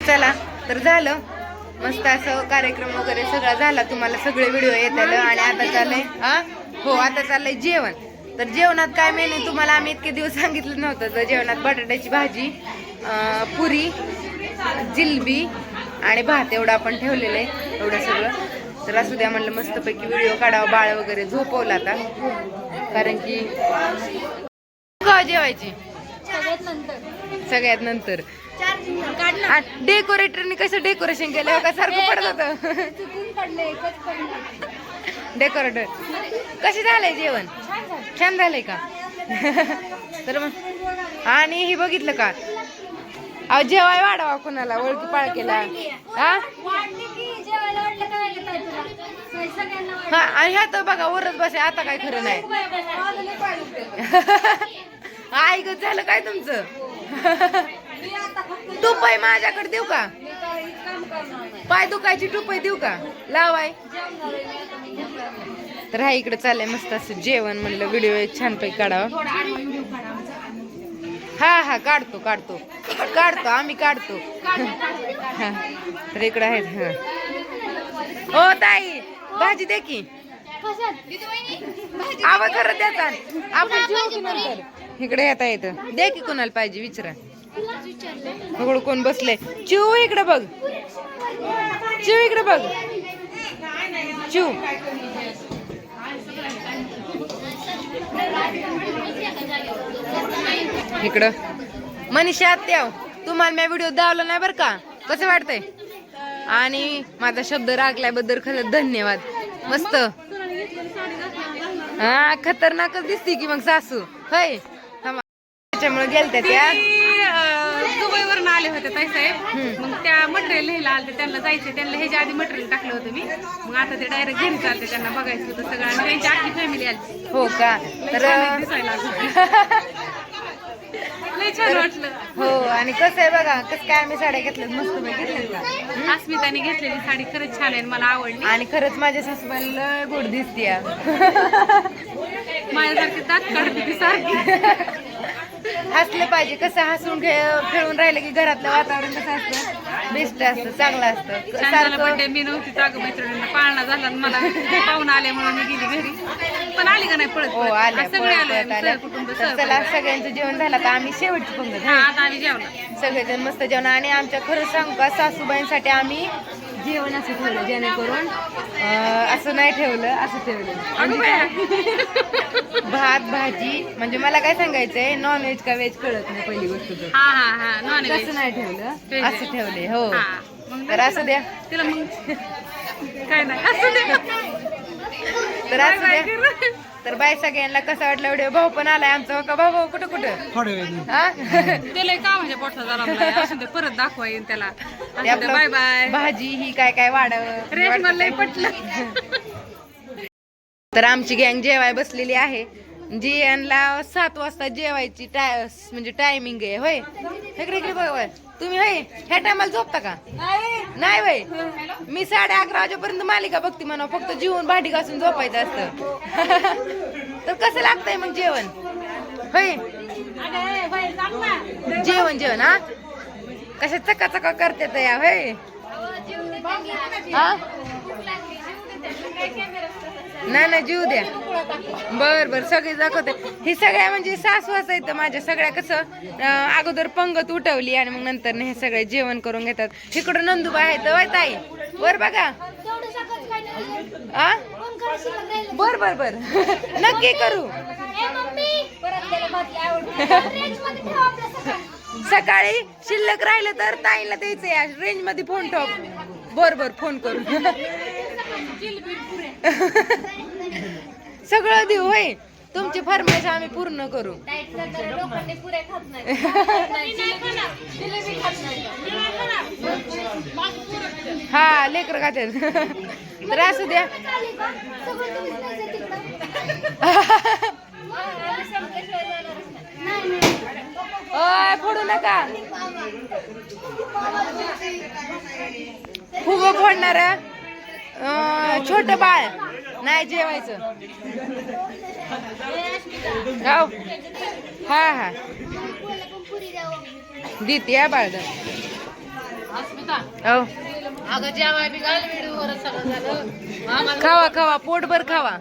चला तर झालं. मस्त असं कार्यक्रम वगैरे सगळा झाला. तुम्हाला सगळे व्हिडिओ येत आलं आणि आता चाललंय हा? हो आता चाललंय जेवण. तर जेवणात काय मेनू तुम्हाला? आम्ही इतके दिवस सांगितलं नव्हतं. तर जेवणात बटाट्याची भाजी पुरी जिलबी आणि भात एवढं आपण ठेवलेलं आहे एवढं सगळं. तर असू द्या म्हणलं मस्तपैकी व्हिडिओ काढावा बाळ वगैरे झोपवला आता. कारण की जेवायची. सगळ्यात नंतर. सगळ्यात नंतर. डेकोरेटरने कसं डेकोरेशन केलं का सारखं पडत होतं. डेकोरेटर कसे झालंय जेवण? छान झालं. छान झालंय का? तर मग आणि हे बघितलं का? अहो जेवाय वाढवा कोणाला ओळखी पाळकेला. हा. हा आणि ह्या तर बघा वरच बसे आता काय खरं नाही. गं झालं काय तुमचं? टुपाई माझ्याकडे देऊ का? पाय दुखायची टुपाई देऊ का? लावाय तर हा इकडे चाललंय मस्त असं जेवण म्हणलं व्हिडिओ एक छानपैकी काढावा. हा हा काढतो काढतो. काढतो आम्ही काढतो. हा. तर इकडे आहेत हा. ओ ताई भाजी दे की. आवाज करत द्याचा आपण की नंतर? इकडे येता येतं. दे की कोणाला पाहिजे विचारा. बघ कोण बसले. चिव इकडे बघ. चिव इकडे बघ. चिव इकडं. मनीषा त्या तुम्हाला मी व्हिडिओ दावला नाही बरं का? कसं वाटतंय? आणि माझा शब्द राखल्याबद्दल खरंच धन्यवाद. मस्त. हा खतरनाकच दिसते की मग सासू. हय. त्याच्यामुळे गेलत्या त्या दुबईवरून आले होते ताई साहेब. मग त्या मटेरियल लिहायला आले त्यांना जायचे त्यांना ह्याच्या आधी मटेरियल टाकलं होतं मी. मग आता ते डायरेक्ट घरी चालते त्यांना बघायचं होतं सगळं. आणि त्यांची आखी फॅमिली आली. हो का? तर छान दिसायला लागलं. लय छान वाटलं. हो आणि कसं आहे बघा कसं काय आम्ही साड्या घेतल्यात मस्त का अस्मिताने घेतलेली साडी खरंच छान आहे मला आवडली. आणि खरंच माझ्या सासूबाईला गोड दिसते माझ्यासारखी काढते ती सारखी हसलं पाहिजे. कसं हसून खे- खेळून राहिलं की घरातलं वातावरण कसं असतं? बेस्ट असतं चांगलं असतं. छान झालं सारखं बड्डे मी नव्हती जाग मैत्रिणींना. पाळणा झाला आणि मला पाहून आले म्हणून मी गेली घरी. पण आली का नाही पळत हो पळत? आल्या आज सगळे आले पळत आल्या. कुटुंब तर. चला सगळ्यांचं जेवण झालं तर आम्ही शेवटची पंगत हा. आता आम्ही जेवला सगळेजण मस्त जेवण आणि आमच्या खरंच सांगू का सासूबाईंसाठी आम्ही जेवण असं ठेवलं जेणेकरून असं नाही ठेवलं असं ठेवलं. म्हणजे? भात भाजी म्हणजे मला काय सांगायचंय नॉन व्हेज का व्हेज कळत नाही पहिली गोष्ट हा हा हा तसं नाही ठेवलं. असं ठेवले हो. हा. तर असं द्या. तिला मग काय नाही. असं दे तर असं द्या. तर बाय सगळ्यांना कसं वाटलं व्हिडिओ भाऊ पण आलाय आमचा. हो का? भाऊ भाऊ कुठं कुठं? हा? त्याला का म्हणजे पोटचा झाला असं ते परत दाखवा येईन त्याला. ते बाय आपलं बाय भाजी ही काय काय वाढव रेशमा लय पटलं. तर आमची गँग जेवाय बसलेली आहे. जी यांना सात वाजता जेवायची टाय म्हणजे टायमिंग आहे होय? इकडे इकडे बघ होय. तुम्ही होय? ह्या टायमाला झोपता का? नाही. वय मी साडे अकरा वाजेपर्यंत मालिका बघते म्हणा फक्त जेवण भांडी घासून झोपायचं असतं. तर कसं लागतंय मग जेवण? होय? जेवण जेवण हा? कशा चका चका करते या होय? हा? ना ना जीव द्या. बर बर सगळे दाखवते. ही सगळ्या म्हणजे सासवास आहेत माझ्या सगळ्या. कसं अगोदर पंगत उठवली आणि मग नंतर हे सगळे जेवण करून घेतात. इकडं नंदुबा आहे तर ताई. बर बघा. तेवढं आ? बर बर बर. नक्की करू. सकाळी शिल्लक राहिलं तर ताईला द्यायचं या रेंजमध्ये फोन ठेव. बर बर फोन करू सगळं देऊ होय. तुमची फरमाईश आम्ही पूर्ण करू. हा लेकर खात्यात. तर असू द्या. ओय फोडू नका. फुग फोडणार छोट बाळ. नाही जेवायचं. हो. हा हा. देते या बाळ हो. खावा खावा. पोटभर खावा.